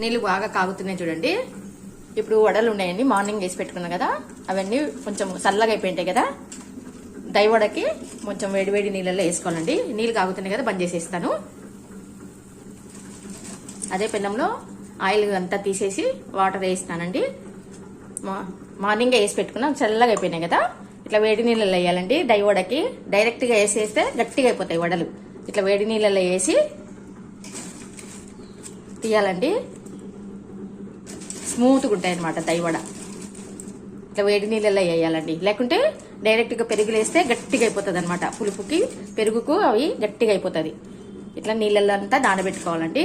నీళ్ళు బాగా కాగుతున్నాయి చూడండి. ఇప్పుడు వడలు ఉన్నాయండి మార్నింగ్ వేసి పెట్టుకున్నాం కదా. అవన్నీ కొంచెం చల్లగా అయిపోయింటాయి కదా. దైవడకి కొంచెం వేడి వేడి నీళ్ళల్లో వేసుకోవాలండి. నీళ్ళు కాగుతున్నాయి కదా బంద్ చేసేస్తాను. అదే పెన్నంలో ఆయిల్ అంతా తీసేసి వాటర్ వేస్తానండి మా- మార్నింగే వేసి పెట్టుకున్నాం చల్లగా అయిపోయినాయి కదా. ఇట్లా వేడి నీళ్ళల్లో వేయాలండి. దైవడకి డైరెక్ట్గా వేసేస్తే గట్టిగా అయిపోతాయి వడలు. ఇట్లా వేడి నీళ్ళల్లో వేసి తీయాలండి. స్మూత్గా ఉంటాయి అనమాట దైవడ ఇట్లా వేడి నీళ్ళల్లో వేయాలండి. లేకుంటే డైరెక్ట్గా పెరుగులేస్తే గట్టిగా అయిపోతుంది అనమాట పులుపుకి పెరుగుకు అవి గట్టిగా అయిపోతుంది. ఇట్లా నీళ్ళల్లో అంతా నానబెట్టుకోవాలండి.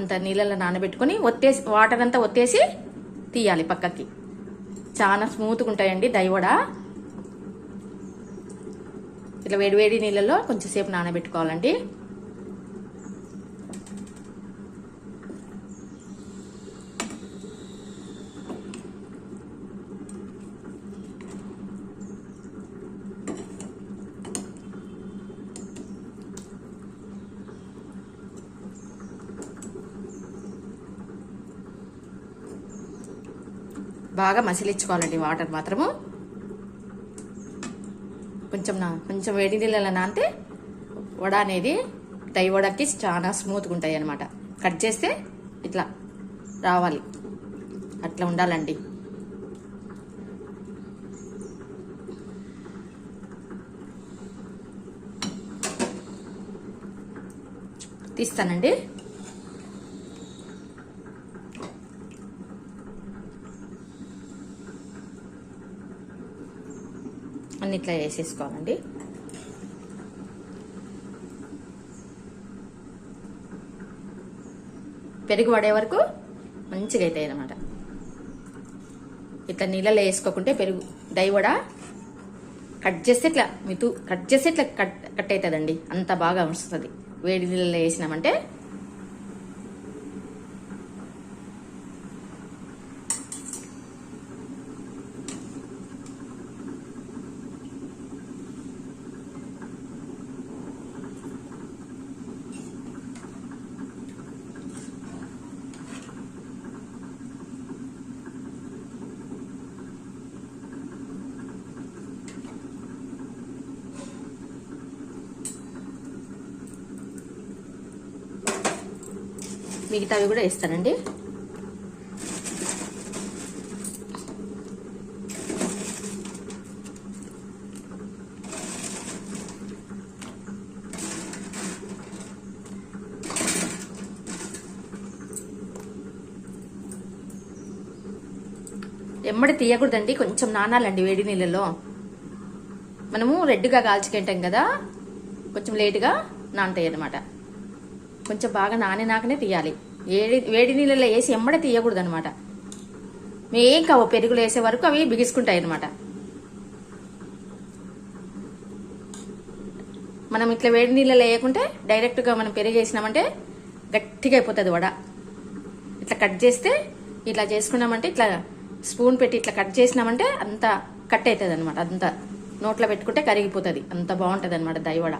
అంత నీళ్ళల్లో నానబెట్టుకొని ఒత్తేసి వాటర్ అంతా ఒత్తేసి తీయాలి పక్కకి. చాలా స్మూత్గా ఉంటాయండి దైవడ ఇట్లా వేడి వేడి నీళ్ళల్లో కొంచెంసేపు నానబెట్టుకోవాలండి. బాగా మసిలించుకోవాలండి వాటర్ మాత్రము. కొంచెం నా కొంచెం వేడి నీళ్ళలో నానితే వడ అనేది దై వడకి చాలా స్మూత్గా ఉంటాయి అనమాట కట్ చేస్తే ఇట్లా రావాలి. అట్లా ఉండాలండి. తీస్తానండి. అన్ని ఇట్లా వేసేసుకోవాలండి. పెరుగు పడే వరకు మంచిగా అవుతాయి అనమాట ఇట్లా నీళ్ళలో వేసుకోకుంటే పెరుగు దై కూడా కట్ చేస్తే ఇట్లా మితు కట్ చేస్తే ఇట్లా కట్ కట్ అవుతుందండి. అంత బాగా వస్తుంది. వేడి నీళ్ళలో వేసినామంటే మిగతావి కూడా వేస్తానండి ఎమ్మడి తీయకూడదండి కొంచెం నానాలండి వేడి నీళ్ళలో. మనము రెడ్గా కాల్చుకుంటాం కదా కొంచెం లేటుగా నానతాయి అన్నమాట కొంచెం బాగా నానినాకనే తీయాలి. వేడి వేడి నీళ్ళలో వేసి ఎమ్మడే తీయకూడదు అనమాట మేం కావు పెరుగులు వేసే వరకు అవి బిగుసుకుంటాయి అనమాట మనం ఇట్లా వేడి నీళ్ళలో వేయకుంటే డైరెక్ట్గా మనం పెరుగు వేసినామంటే గట్టిగా అయిపోతుంది వడ. ఇట్లా కట్ చేస్తే ఇట్లా చేసుకున్నామంటే ఇట్లా స్పూన్ పెట్టి ఇట్లా కట్ చేసినామంటే అంత కట్ అవుతుంది అనమాట అంత నోట్లో పెట్టుకుంటే కరిగిపోతుంది. అంత బాగుంటుంది అనమాట దైవడ.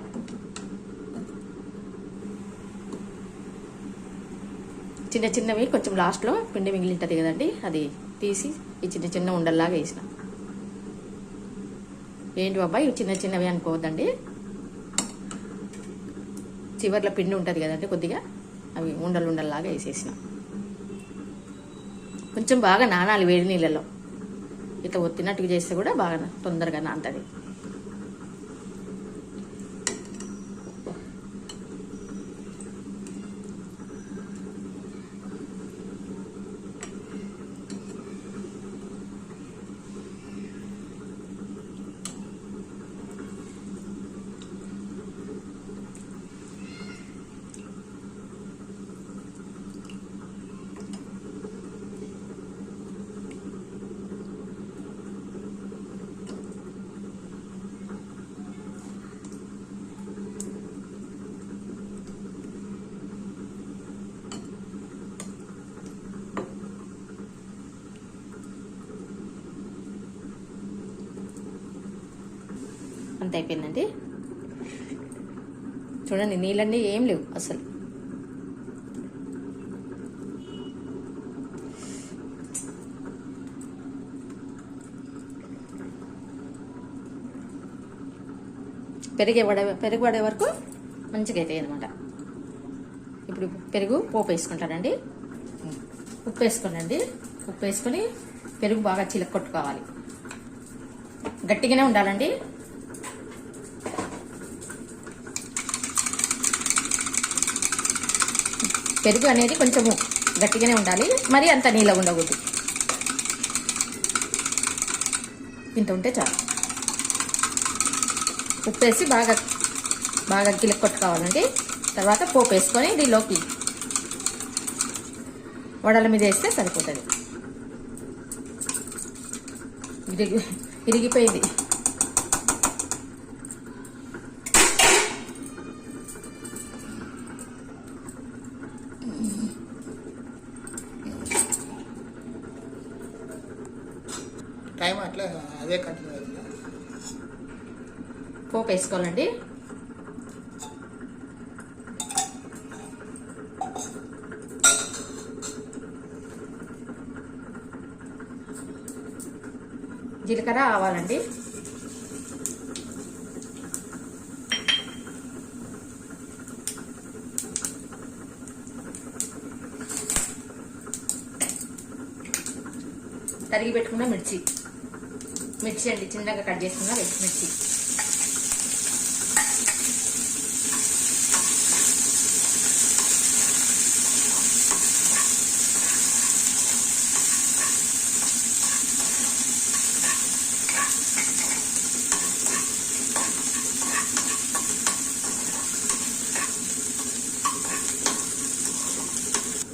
చిన్న చిన్నవి కొంచెం లాస్ట్లో పిండి మిగిలింటది కదండి అది తీసి ఈ చిన్న చిన్న ఉండల్లాగా వేసిన. ఏంటి బాబాయ్ ఇవి చిన్న చిన్నవి అనుకోవద్దండి. చివర్లో పిండి ఉంటుంది కదండి కొద్దిగా అవి ఉండలు ఉండల్లాగా వేసేసిన. కొంచెం బాగా నానాలి వేడి నీళ్ళలో. ఇట్లా ఒత్తినట్టుగా చేస్తే కూడా బాగా తొందరగా నాంతది. అంత అయిపోయిందండి చూడండి నీళ్ళన్నీ ఏం లేవు అసలు. పెరిగే పడే పెరుగు పడే వరకు మంచిగా అవుతాయి అనమాట ఇప్పుడు పెరుగు పోపు వేసుకుంటానండి. ఉప్పు వేసుకోనండి. ఉప్పు వేసుకొని పెరుగు బాగా చిలక కొట్టుకోవాలి గట్టిగానే ఉండాలండి. పెరుగు అనేది కొంచెము గట్టిగానే ఉండాలి. మరి అంత నీళ్ళ ఉండకూడదు. ఇంత ఉంటే చాలు. ఉప్పు వేసి బాగా బాగా గిలక్ కొట్టుకోవాలండి. తర్వాత పోపు వేసుకొని దీనిలోకి వడల మీద వేస్తే సరిపోతుంది. ఇరిగి ఇరిగిపోయింది. టైం అట్లా అదే కంటిన్యూ అవుతుంది పోపు వేసుకోవాలండి. జీలకర్ర ఆవాలండి. తరిగి పెట్టుకున్న మిర్చి. మిర్చి అండి చిన్నగా కట్ చేసుకున్న మిర్చి.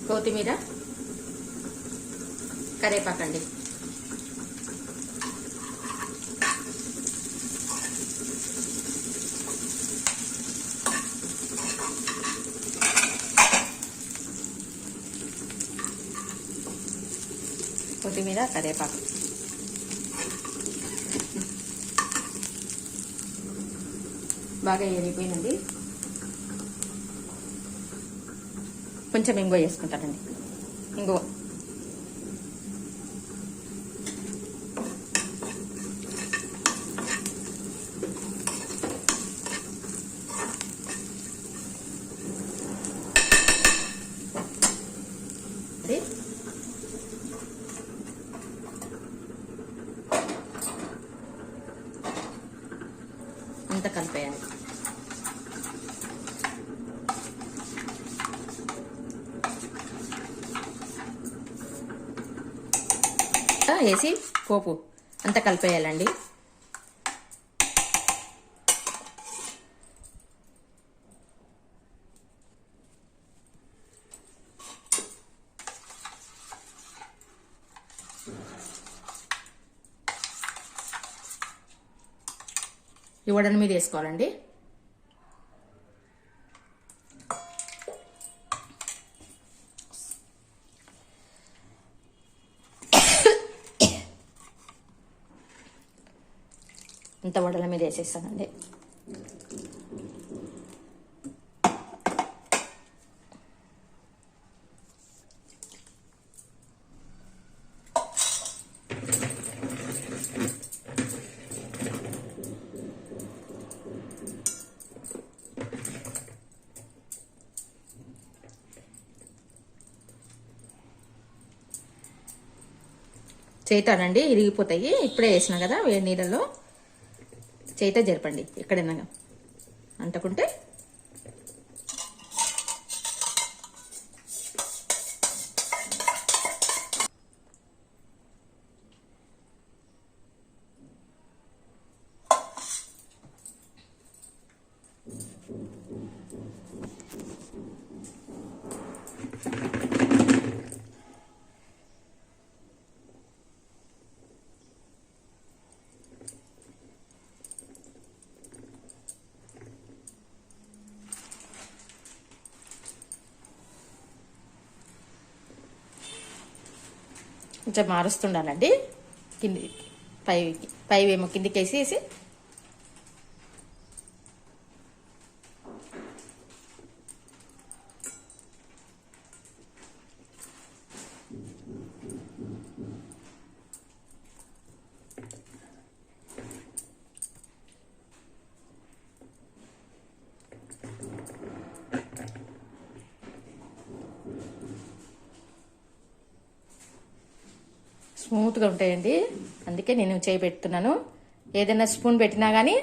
కొత్తిమీర కరేపాకండి కొత్తిమీర కరేపాకు బాగా ఎరిగిపోయినండి కొంచెం ఇంగువ వేసుకుంటానండి ఇంగువ అది అంత కలిపేయాలి. వేసి పోపు అంత కలిపేయాలండి. ఈ వడల మీద వేసుకోవాలండి. ఇంత వడల మీద వేసేస్తానండి. చేతానండి ఇరిగిపోతాయి. ఇప్పుడే వేసిన కదా వేడి నీళ్ళలో. చేత జరపండి ఎక్కడైనా. అంటకుంటే కొంచెం మారుస్తుండాలండి. కింది పై పైవేమో కిందికి వేసేసి స్మూత్గా ఉంటాయండి. అందుకే నేను చేయి పెడుతున్నాను ఏదైనా స్పూన్ పెట్టినా కానీ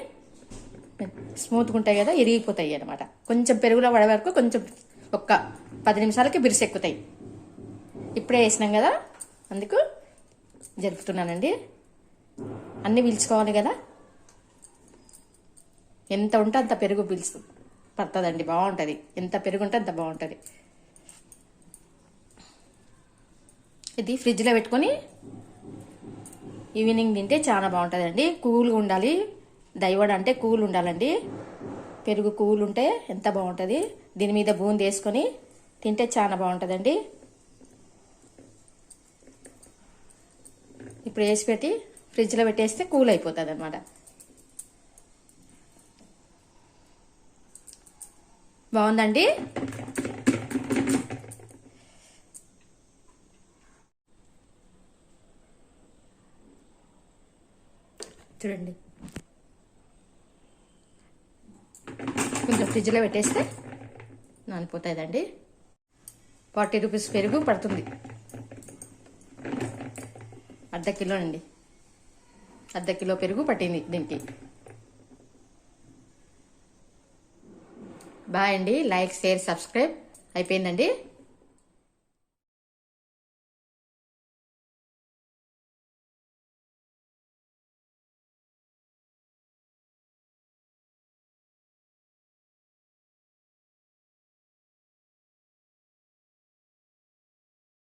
స్మూత్గా ఉంటాయి కదా ఇరిగిపోతాయి అనమాట కొంచెం పెరుగులో పడే వరకు కొంచెం ఒక్క పది నిమిషాలకి బిరుసెక్కుతాయి ఇప్పుడే వేసినాం కదా అందుకు జరుపుతున్నానండి. అన్నీ పీల్చుకోవాలి కదా. ఎంత ఉంటే అంత పెరుగు పీల్చు పడుతుందండి బాగుంటుంది. ఎంత పెరుగు ఉంటే అంత బాగుంటుంది. ఇది ఫ్రిడ్జ్లో పెట్టుకొని ఈవినింగ్ తింటే చాలా బాగుంటుందండి. కూల్గా ఉండాలి. దైవడ అంటే కూల్ ఉండాలండి. పెరుగు కూల్ ఉంటే ఎంత బాగుంటుంది. దీని మీద బూంది వేసుకొని తింటే చాలా బాగుంటుందండి. ఇప్పుడు వేసి పెట్టి ఫ్రిడ్జ్లో పెట్టేస్తే కూల్ అయిపోతుంది అనమాట బాగుందండి? చూడండి. కొంచెం ఫ్రిడ్జ్లో పెట్టేస్తే నానిపోతాయిదండి. ఫార్టీ రూపీస్ పెరుగు పడుతుంది. అర్ధ కిలో అండి. అర్ధ కిలో పెరుగు పట్టింది దీనికి. బాయ్ అండి. లైక్ షేర్ సబ్స్క్రైబ్ అయిపోయిందండి.